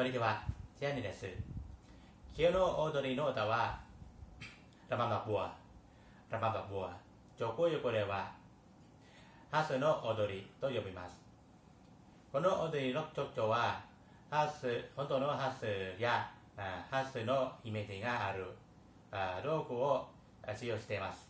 こんにちは、ジャニーです。今日の踊りの歌は、ラマバブア、ラマバブア、ジョコヨコレは、ハスの踊りと呼びます。この踊りの特徴は、ハス、本当のハスやハスのイメージがあるあークを使用しています。